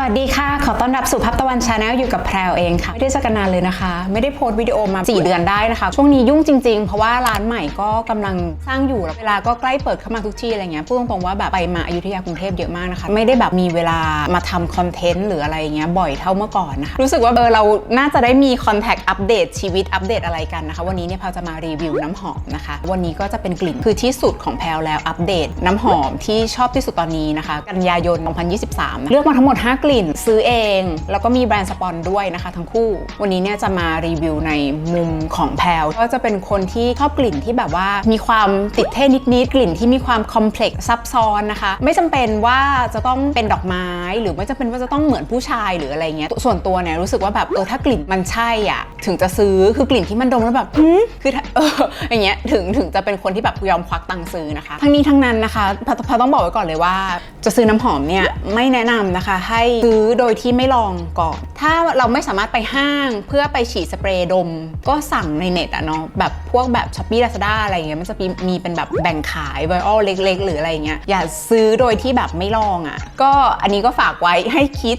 วัสดีค่ะ ขอต้อนรับสู่พับตะวันชาแนลอยู่กับแพรวเองค่ะ ไม่ได้เจอกันนานเลยนะคะ ไม่ได้โพสต์วิดีโอมา 4 เดือนได้นะคะ ช่วงนี้ยุ่งจริง ๆ เพราะว่าร้านใหม่ก็กำลังสร้างอยู่แล้วเวลาก็ใกล้เปิดเข้ามาทุกที่อะไรเงี้ยพูดตรงๆว่าแบบไปมาอยุธยากรุงเทพเยอะมากนะคะ ไม่ได้แบบมีเวลามาทำคอนเทนต์หรืออะไรเงี้ยบ่อยเท่าเมื่อก่อนนะคะรู้สึกว่าเออเราน่าจะได้มีคอนแทคอัปเดตชีวิตอัปเดตอะไรกันนะคะ วันนี้เนี่ยแพรวจะมารีวิวน้ำหอมนะคะ วันนี้ก็จะเป็นกลิ่นคือที่สุดของแพรวแล้วอัปเดตน้ำหอมที่ชอบที่สุดตอนนี้นะคะ กันยายน 2023 เลือกมาทั้งหมด 5กลิ่นซื้อเอง แล้วก็มีแบรนด์สปอนด้วยนะคะทั้งคู่ วันนี้เนี่ยจะมารีวิวในมุมของแพลวก็จะเป็นคนที่ชอบกลิ่นที่แบบว่ามีความติดเท่นิดๆกลิ่นที่มีความคอมเพล็กซ์ซับซ้อนนะคะ ไม่จำเป็นว่าจะต้องเป็นดอกไม้หรือไม่จำเป็นว่าจะต้องเหมือนผู้ชายหรืออะไรเงี้ยส่วนตัวเนี่ยรู้สึกว่าแบบเออถ้ากลิ่นมันใช่อะถึงจะซื้อคือกลิ่นที่มันดมแล้วแบบหืมคือเอออย่างเงี้ยถึงถึงจะเป็นคนที่แบบยอมควักตังค์ซื้อนะคะ ทั้งนี้ทั้งนั้นนะคะพพต้องบอกไว้ก่อนเลยว่า จะซื้อน้ำหอมเนี่ยไม่แนะนำนะคะให้ซื้อโดยที่ไม่ลองก่อน ถ้าเราไม่สามารถไปห้างเพื่อไปฉีดสเปรย์ดม ก็สั่งในเน็ตอะเนาะแบบพวกแบบช้อปปี้ลาซาด้าอะไรเงี้ยมันจะมีเป็นแบบแบ่งขายไวออลเล็ก ๆ หรืออะไรเงี้ยอย่าซื้อโดยที่แบบไม่ลองอะก็อันนี้ก็ฝากไว้ให้คิด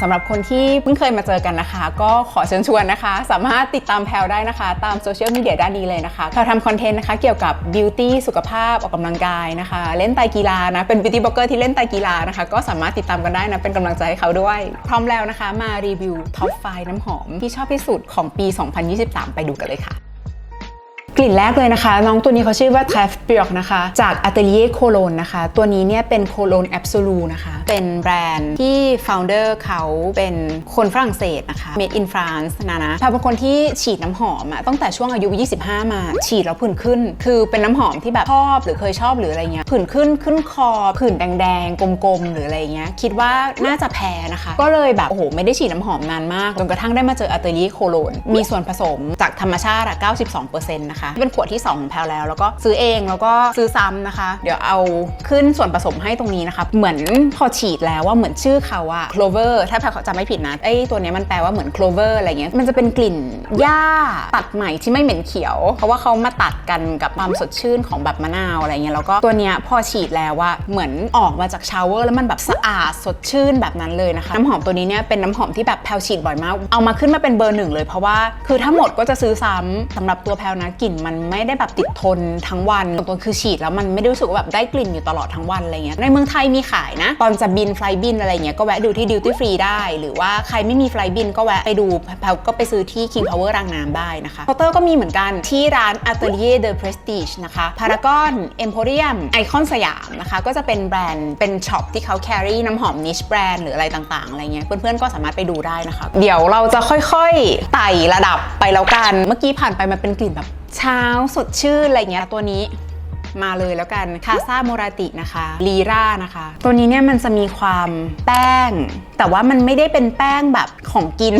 สำหรับคนที่เพิ่งเคยมาเจอกันนะคะ ก็ขอเชิญชวนนะคะ สามารถติดตามแพลวได้นะคะ ตามโซเชียลมีเดียด้านนี้เลยนะคะเราทำคอนเทนต์นะคะเกี่ยวกับบิวตี้สุขภาพออกกำลังกายนะคะ เล่นไตกีฬานะ เป็นบิวตี้บล็อกเกอร์ที่เล่นไตกีฬานะคะ ก็สามารถติดตามกันได้นะ เป็นกำลังใจให้เขาด้วย พร้อมแล้วนะคะ มารีวิวท็อปไฟน้ำหอมที่ชอบที่สุดของปี 2023 ไปดูกันเลยค่ะ กลิ่นแรกเลยนะคะ น้องตัวนี้เขาชื่อว่า t r a f b i o k นะคะ จาก Atelier Cologne นะคะ ตัวนี้เนี่ยเป็น Cologne Absolu นะคะ เป็นแบรนด์ที่ founder เขาเป็นคนฝรั่งเศสนะคะ made in France นะนะแพรเป็นคนที่ฉีดน้ำหอมอะตั้งแต่ช่วงอายุ 25 มา ฉีดแล้วผื่นขึ้น คือเป็นน้ำหอมที่แบบชอบหรือเคยชอบหรืออะไรเงี้ยผื่นขึ้นขึ้นคอผื่นแดงๆ กลมๆ หรืออะไรเงี้ยคิดว่าน่าจะแพ้นะคะ ก็เลยแบบโอ้โหไม่ได้ฉีดน้ำหอมนานมากจนกระทั่งได้มาเจอ Atelier Cologne มีส่วนผสมจากธรรมชาติอะ92%นะคะเป็นขวดที่ 2 ของแพลแล้ว แล้วก็ซื้อเองแล้วก็ซื้อซ้ำนะคะ เดี๋ยวเอาขึ้นส่วนผสมให้ตรงนี้นะคะ เหมือนพอฉีดแล้วว่าเหมือนชื่อเขาอะ clover ถ้าแพลเขาจำไม่ผิดนะไอ้ตัวนี้มันแปลว่าเหมือน clover อะไรเงี้ย มันจะเป็นกลิ่นหญ้าตัดใหม่ที่ไม่เหม็นเขียว เพราะว่าเขามาตัดกันกับความสดชื่นของแบบมะนาวอะไรเงี้ย แล้วก็ตัวเนี้ยพอฉีดแล้วว่าเหมือนออกมาจากชาวเวอร์แล้วมันแบบสะอาดสดชื่นแบบนั้นเลยนะคะ น้ำหอมตัวนี้เนี่ยเป็นน้ำหอมที่แบบแพลฉีดบ่อยมาก เอามาขึ้นมาเป็นเบอร์หนึ่งเลยเพราะว่าคือถ้าหมดก็จะซื้อซ้ำสำหรับตัวแพลนะกลิ่นมันไม่ได้แบบติดทนทั้งวันตรงๆคือฉีดแล้วมันไม่ได้รู้สึกว่าแบบได้กลิ่นอยู่ตลอดทั้งวันอะไรเงี้ยในเมืองไทยมีขายนะ ตอนจะบินไฟล์บินอะไรเงี้ยก็แวะดูที่ดิวตี้ฟรีได้ หรือว่าใครไม่มีไฟล์บินก็แวะไปดูแพลก็ไปซื้อที่ King Power รางน้ำได้นะคะเคาน์เตอร์ก็มีเหมือนกันที่ร้าน Atelier de Prestige นะคะ Paragon Emporium ไอคอนสยามนะคะก็จะเป็นแบรนด์เป็นช็อปที่เขา carry น้ำหอม niche แบรนด์หรืออะไรต่าง ๆ อะไรเงี้ยเพื่อนๆก็สามารถไปดูได้นะคะ เดี๋ยวเราจะค่อยๆไต่ระดับไปแล้วกัน เมื่อกี้ผ่านไปมันเป็นกลิ่นแบบ เช้าสดชื่นอะไรเงี้ยตัวนี้มาเลยแล้วกันคาซาโมราตินะคะลีรานะคะ ตัวนี้เนี่ยมันจะมีความแป้ง แต่ว่ามันไม่ได้เป็นแป้งแบบของกิน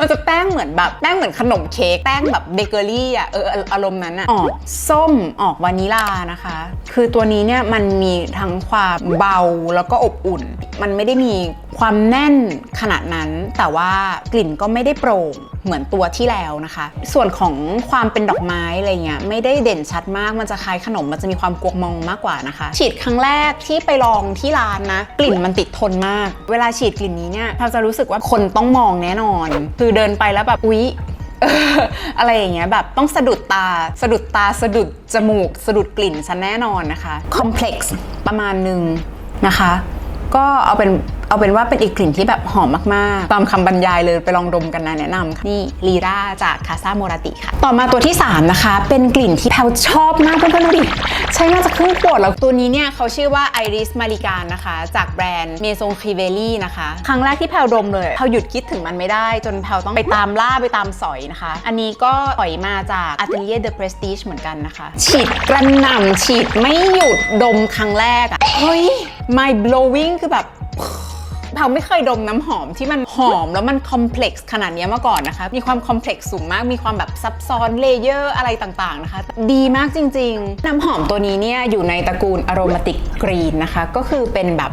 มันจะแป้งเหมือนแบบแป้งเหมือนขนมเค้กแป้งแบบเบเกอรี่อะเอออารมณ์นั้นอะออกส้มออกวานิลานะคะ คือตัวนี้เนี่ยมันมีทั้งความเบาแล้วก็อบอุ่น มันไม่ได้มีความแน่นขนาดนั้น แต่ว่ากลิ่นก็ไม่ได้โปร่งเหมือนตัวที่แล้วนะคะ ส่วนของความเป็นดอกไม้อะไรเงี้ยไม่ได้เด่นชัดมากมันจะคล้ายขนมมันจะมีความกวกมองมากกว่านะคะ ฉีดครั้งแรกที่ไปลองที่ร้านนะ กลิ่นมันติดทนมาก เวลาฉีดกลิ่นนี้เนี่ยเราจะรู้สึกว่าคนต้องมองแน่นอน คือเดินไปแล้วแบบอุ๊ยอออะไรอย่างเงี้ยแบบต้องสะดุดตาสะดุดตาสะดุดจมูก สะดุดกลิ่นฉันแน่นอนนะคะคอมเพล็กซ์ประมาณหนึ่งนะคะ ก็เอาเป็น เอาเป็นว่าเป็นอีกกลิ่นที่แบบหอมมาก ๆ ตามคำบรรยายเลยไปลองดมกันนะแนะนำค่ะ นี่ลีราจากคาซาโมราติค่ะ ต่อมาตัวที่ 3 นะคะ เป็นกลิ่นที่แพลชอบมากเพื่อนๆดูดิใช้มาจากครึ่งขวดแล้วตัวนี้เนี่ยเขาชื่อว่า Iris m a r i g a n นะคะ จากแบรนด์ Maison c r i v e l i นะคะ ครั้งแรกที่แพลดมเลยแพลหยุดคิดถึงมันไม่ได้ จนแพลต้องไปตามล่าไปตามสอยนะคะ อันนี้ก็สอยมาจาก Atelier de Prestige เหมือนกันนะคะ ฉีดกระหน่ำฉีดไม่หยุดดมครั้งแรกอะเฮ้ย my blowing คือแบบ เราไม่เคยดมน้ำหอมที่มันหอมแล้วมันคอมเพล็กซ์ขนาดนี้มาก่อนนะคะ มีความคอมเพล็กซ์สูงมาก มีความแบบซับซ้อนเลเยอร์อะไรต่างๆนะคะ ดีมากจริง ๆ น้ำหอมตัวนี้เนี่ยอยู่ในตระกูลอโรมาติกกรีนนะคะ ก็คือเป็นแบบ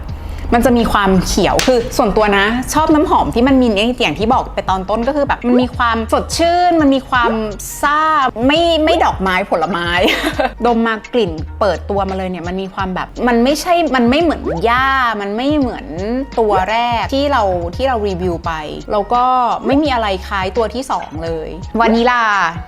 มันจะมีความเขียวคือส่วนตัวนะ ชอบน้ำหอมที่มันมีเนี่ยอย่างที่บอกไปตอนต้นก็คือแบบมันมีความสดชื่น มันมีความซ่าไม่ไม่ดอกไม้ผลไม้ ดมมากลิ่นเปิดตัวมาเลยเนี่ยมันมีความแบบมันไม่ใช่มันไม่เหมือนหญ้ามันไม่เหมือนตัวแรกที่เราที่เรารีวิวไปแล้วก็ไม่มีอะไรคล้ายตัวที่ 2 เลยวานิลา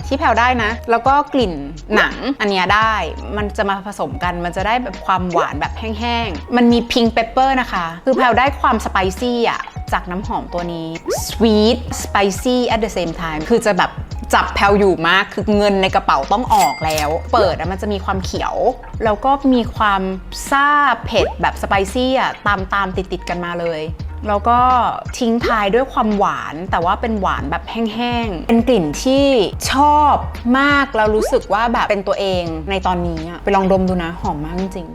ที่แพลวได้นะ แล้วก็กลิ่นหนังอันเนี้ยได้มันจะมาผสมกันมันจะได้แบบความหวานแบบแห้งๆมันมีพิงเปปเปอร์นะคะคือแพลวได้ความสไปซี่อะจากน้ำหอมตัวนี้ sweet spicy at the same time คือจะแบบจับแพลวอยู่มาก คือเงินในกระเป๋าต้องออกแล้ว เปิดอะมันจะมีความเขียว แล้วก็มีความซ่าเผ็ดแบบสไปซี่อะตามตามติดติดกันมาเลย แล้วก็ทิ้งท้ายด้วยความหวาน แต่ว่าเป็นหวานแบบแห้งๆ เป็นกลิ่นที่ชอบมาก แล้วรู้สึกว่าแบบเป็นตัวเองในตอนนี้อะไปลองดมดูนะหอมมากจริง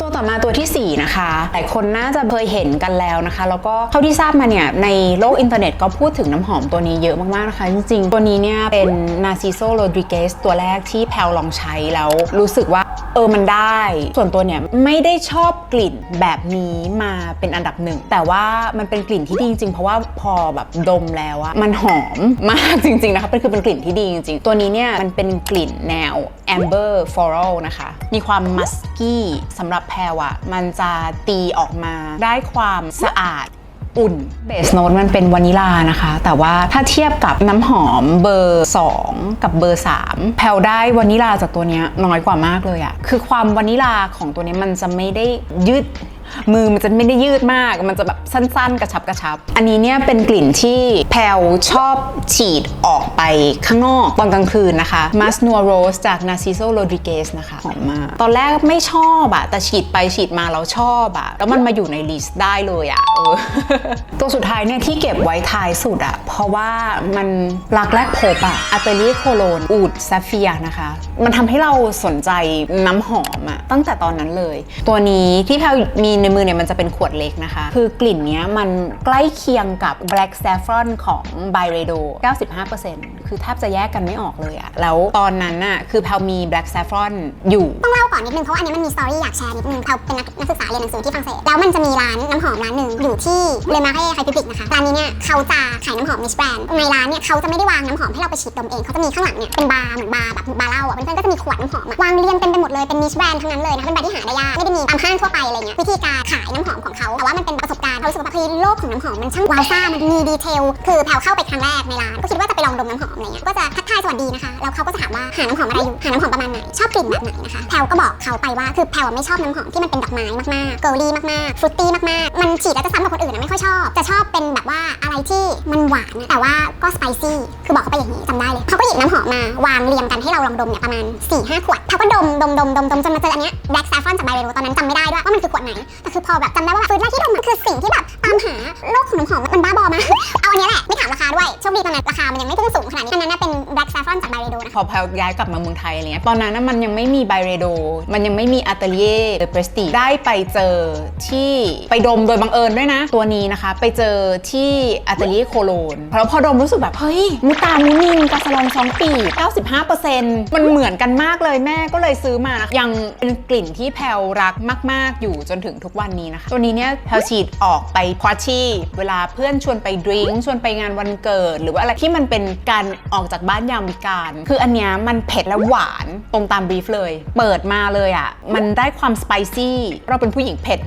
ตัวต่อมาตัวทีสี่ 4 นะคะหลายคนน่าจะเคยเห็นกันแล้วนะคะ แล้วก็เท่าที่ทราบมาเนี่ยในโลกอินเทอร์เน็ตก็พูดถึงน้ำหอมตัวนี้เยอะมากๆนะคะ จริงๆ ตัวนี้เนี่ยเป็น Narciso Rodriguez ตัวแรกที่แพลลองใช้แล้วรู้สึกว่า ออมันได้ ส่วนตัวเนี่ยไม่ได้ชอบกลิ่นแบบนี้มาเป็นอันดับหนึ่ง แต่ว่ามันเป็นกลิ่นที่ดีจริงๆ เพราะว่าพอแบบดมแล้วอะมันหอมมากจริงๆนะคะเป็นคือเป็นกลิ่นที่ดีจริงๆ ตัวนี้เนี่ยมันเป็นกลิ่นแนว amber floral นะคะ มีความมัสกี้สำหรับแพรอะมันจะตีออกมาได้ความสะอาด อุ่นเบสโนตมันเป็นวานิลานะคะ แต่ว่าถ้าเทียบกับน้ำหอมเบอร์ 2 กับเบอร์ 3 แพลได้วานิลาจากตัวนี้น้อยกว่ามากเลยอะคือความวานิลาของตัวนี้มันจะไม่ได้ยืด มือมันจะไม่ได้ยืดมาก มันจะแบบสั้นๆ กระชับกระชับ อันนี้เนี่ยเป็นกลิ่นที่แพลชอบฉีดออกไปข้างนอกตอนกลางคืนนะคะ m a s n u a Rose จาก Narciso Rodriguez นะคะหอมมาก ตอนแรกไม่ชอบอะแต่ฉีดไปฉีดมาแล้วชอบอะแล้วมันมาอยู่ในลิสต์ได้เลยอะเออตัวสุดท้ายเนี่ยที่เก็บไว้ท้ายสุดอะเพราะว่ามันรักแรกพบอะอัตเลียโคโลนอูดซาเฟียนะคะ มันทำให้เราสนใจน้ำหอมอะตั้งแต่ตอนนั้นเลย ตัวนี้ที่แพลมีในมือเนี่ยมันจะเป็นขวดเล็กนะคะ คือกลิ่นเนี้ยมันใกล้เคียงกับ Black Saffron ของ b y r e d o 95%คือแทบจะแยกกันไม่ออกเลยอะแล้วตอนนั้นน่ะคือแพลมี Black Saffron อยู่ ต้องเล่าก่อนนิดนึง เพราะว่าอันนี้มันมีสตอรี่อยากแชร์นิดนึงเราเป็นนักนักศึกษาเรียนหนังสือที่ฝรั่งเศส แล้วมันจะมีร้านน้ำหอมร้านหนึ่งอยู่ที่เลมาเร่ไฮพิปิกนะคะ ร้านนี้เนี่ยเขาจะขายน้ำหอมมิชแบรนด์ในร้านเนี่ยเขาจะไม่ได้วางน้ำหอมให้เราไปฉีดดมเองเขาจะมีข้างหลังเนี่ยเป็นบาร์เหมือนบาร์แบบบาร์เหล้าอะเพื่อนๆก็จะมีขวดน้ำหอมวางเรียงเต็มไปหมดเลยเป็นมิชแบรนด์ทั้งนั้นเลยนะเป็นแบรนด์ที่หาได้ยากไม่ได้มีตามห้างทั่วไปอะไรเงี้ยวิธีการขายน้ำหอมของเขา แต่ว่ามันเป็นประสบการณ์เขารู้สึกว่าเฮ้ยโลกของน้ำหอมมันช่างว้าวซ่ามันมีดีเทล คือแพลเข้าไปครั้งแรกในร้าน ก็คิดว่าจะไปลองดมน้ำหอมอะไรเงี้ย ก็จะทักทายสวัสดีนะคะ แล้วเขาก็จะถามว่าหาน้ำหอมอะไรอยู่ หาน้ำหอมประมาณไหน ชอบกลิ่นแบบไหนนะคะ แพลก็บอกเขาไปว่า คือแพลไม่ชอบน้ำหอมที่มันเป็นดอกไม้มากๆ เกลลี่มากๆฟรุตตี้มากๆ มันฉีดแล้วจะซ้ำกับคนอื่นนะไม่ค่อยชอบ จะชอบเป็นแบบว่าอะไรที่มันหวานแต่ว่าก็สไปซี่ คือบอกเขาไปอย่างนี้จำได้เลยเขาก็หยิบน้ำหอมมาวางเรียงกันให้เราลองดมเนี่ยประมาณ4ี่ห้าขวดเขาก็ดมดมดมดมดมจนมาเจออันเนี้ย Black Saffron จากไบเรโรตอนนั้นจำไม่ได้ด้วยว่ามันคือขวดไหนแต่คือพอแบบจำได้ว่าแบบฟืนแรกที่ดมมันคือสิ่งที่แบบามหาโลกของน้ำหอมมันบ้าบอมากเอาอันเนี้ยแหละไม่ถามราคาด้วยโชคดีตอนนั้นราคามันยังไม่พุ่งสูงขนาดนี้อันนั้นนะเป็น Black Saffron จากไบเรโรนะ พอแพลย้ายกลับมาเมืองไทยอะไรเงี้ย ตอนนั้นน่ะมันยังไม่มีไบเรโด มันยังไม่มีอัตเลียเดอะเพรสติได้ไปเจอที่ไปดมโดยบังเอิญด้วยนะ ตัวนี้นะคะ ไปเจอที่อัตเลียโคโลนเพราะพอดมรู้สึกแบบเฮ้ยมูตามูนินกาสลองซองปี 95%มันเหมือนกันมากเลยแม่ก็เลยซื้อมานะยังเป็นกลิ่นที่แพลรักมาก ๆ อยู่จนถึงทุกวันนี้นะคะ ตัวนี้เนี่ยแพลฉีดออกไปพาร์ตี้เวลาเพื่อนชวนไปดริงก์ชวนไปงานวันเกิด หรือว่าอะไรที่มันเป็นการออกจากบ้านยามวิกาลคืออันเนี้ยมันเผ็ดและหวานตรงตามบีฟเลย เปิดมาเลยอะ่ะ มันได้ความสไปซี่เราเป็นผู้หญิงเผ็ด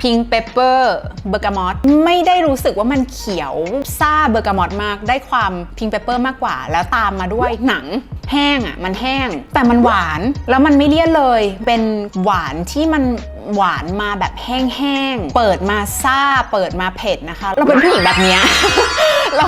พิงเปเปอร์เบอร์กามอตไม่ได้รู้สึกว่ามันเขียวซ่าเบอร์กามอตมาก ได้ความพิงเปปเปอร์มากกว่า แล้วตามมาด้วยหนังแห้งอะ มันแห้ง แต่มันหวานแล้วมันไม่เลี่ยนเลย เป็นหวานที่มัน หวานมาแบบแห้งๆ เปิดมาซ่า เปิดมาเผ็ดนะคะ เราเป็นผู้หญิงแบบเนี้ยเรา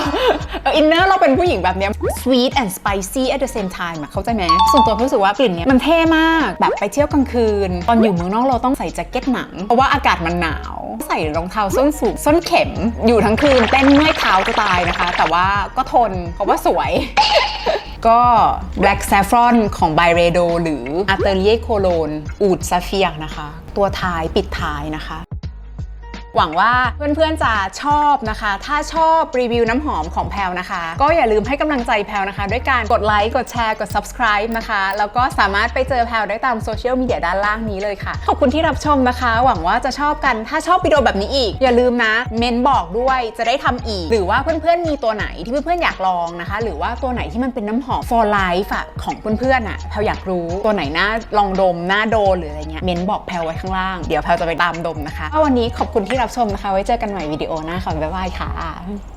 อินเนอร์เราเป็นผู้หญิงแบบเนี้ย sweet and spicy at the same time เข้าใจไหมส่วนตัวรู้สึกว่ากลิ่นเนี้ยมันเท่มากแบบไปเที่ยวกลางคืน ตอนอยู่เมืองนอกเราต้องใส่แจ็คเก็ตหนัง เพราะว่าอากาศมันหนาว ใส่รองเท้าส้นสูงส้นเข็ม อยู่ทั้งคืนเต้นเมื่อยเท้าจะตายนะคะ แต่ว่าก็ทนเพราะว่าสวย ก็ Black Saffron ของ b y r e d o หรือ Atelier Cologne อูดซาเฟียนะคะ ตัวท้ายปิดท้ายนะคะ หวังว่าเพื่อนๆจะชอบนะคะ ถ้าชอบรีวิวน้ำหอมของแพลวนะคะ ก็อย่าลืมให้กำลังใจแพลวนะคะ ด้วยการกดไลค์กดแชร์กด subscribe นะคะ แล้วก็สามารถไปเจอแพลวได้ตามโซเชียลมีเดียด้านล่างนี้เลยค่ะ ขอบคุณที่รับชมนะคะ หวังว่าจะชอบกันถ้าชอบวิดีโอแบบนี้อีก อย่าลืมนะเมนบอกด้วยจะได้ทำอีก หรือว่าเพื่อนๆมีตัวไหนที่เพื่อนๆอยากลองนะคะ หรือว่าตัวไหนที่มันเป็นน้ำหอม for life อะของเพื่อนๆอะแพลวอยากรู้ตัวไหนน่าลองดมน่าโดนหรืออะไรเงี้ยเมนบอกแพลวไว้ข้างล่างเดี๋ยวแพลวจะไปตามดมนะคะวันนี้ขอบคุณที่รับชมนะคะ ไว้เจอกันใหม่วิดีโอหน้าค่ะบ๊ายบายค่ะ